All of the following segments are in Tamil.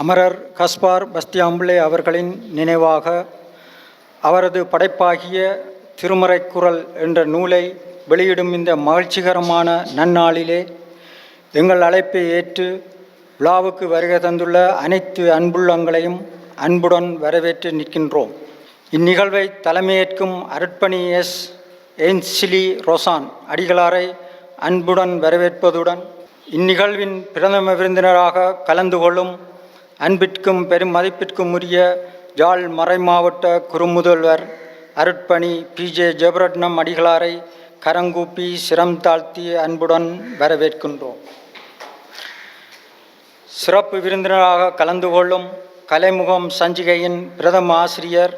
அமரர் கஸ்பார் பஸ்தியாம்பிள்ளை அவர்களின் நினைவாக அவரது படைப்பாகிய திருமறைக்குறள் என்ற நூலை வெளியிடும் இந்த மகிழ்ச்சிகரமான நன்னாளிலே எங்கள் அழைப்பை ஏற்று விழாவுக்கு வருகை தந்துள்ள அனைத்து அன்புள்ளங்களையும் அன்புடன் வரவேற்று நிற்கின்றோம். இந்நிகழ்வை தலைமையேற்கும் அருட்பணி எஸ். என்சிலி ரொசான் அடிகளாரை அன்புடன் வரவேற்பதுடன் இந்நிகழ்வின் பிரதம விருந்தினராக கலந்து கொள்ளும் அன்பிற்கும் பெரும் மதிப்பிற்கும் உரிய மறை மறைமாவட்ட குறுமுதல்வர் அருட்பணி பிஜே ஜெபரட்னம் அடிகளாரை கரங்கூப்பி சிரம் தாழ்த்தி அன்புடன் வரவேற்கின்றோம். சிறப்பு விருந்தினராக கலந்து கொள்ளும் கலைமுகம் சஞ்சிகையின் பிரதம ஆசிரியர்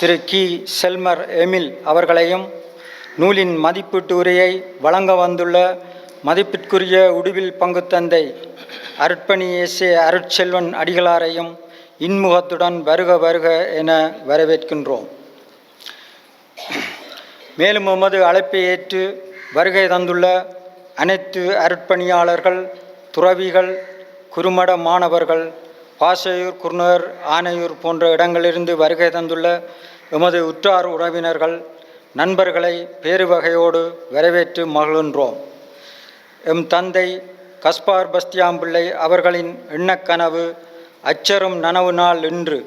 திரு. கி. செல்மர் எமில் அவர்களையும் நூலின் மதிப்பீட்டு உரையை வழங்க வந்துள்ள மதிப்பிற்குரிய உடுவில் பங்கு தந்தை அருட்பணி அருட்செல்வன் அடிகளாரையும் இன்முகத்துடன் வருக வருக என வரவேற்கின்றோம். மேலும் எமது அழைப்பை ஏற்று வருகை தந்துள்ள அனைத்து அருட்பணியாளர்கள் துறவிகள் குறுமட மாணவர்கள் பாசையூர் குருநகர் ஆனையூர் போன்ற இடங்களிலிருந்து வருகை தந்துள்ள எமது உற்றார் உறவினர்கள் நண்பர்களை பேருவகையோடு வரவேற்று மகிழ்கின்றோம். எம் தந்தை கஸ்பார் பஸ்தியாம்பிள்ளை அவர்களின் எண்ணக்கனவு அச்சரும் நனவு நாள் என்று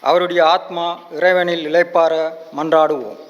அவருடைய ஆத்மா இறைவனில் இழைப்பார மன்றாடுவோம்.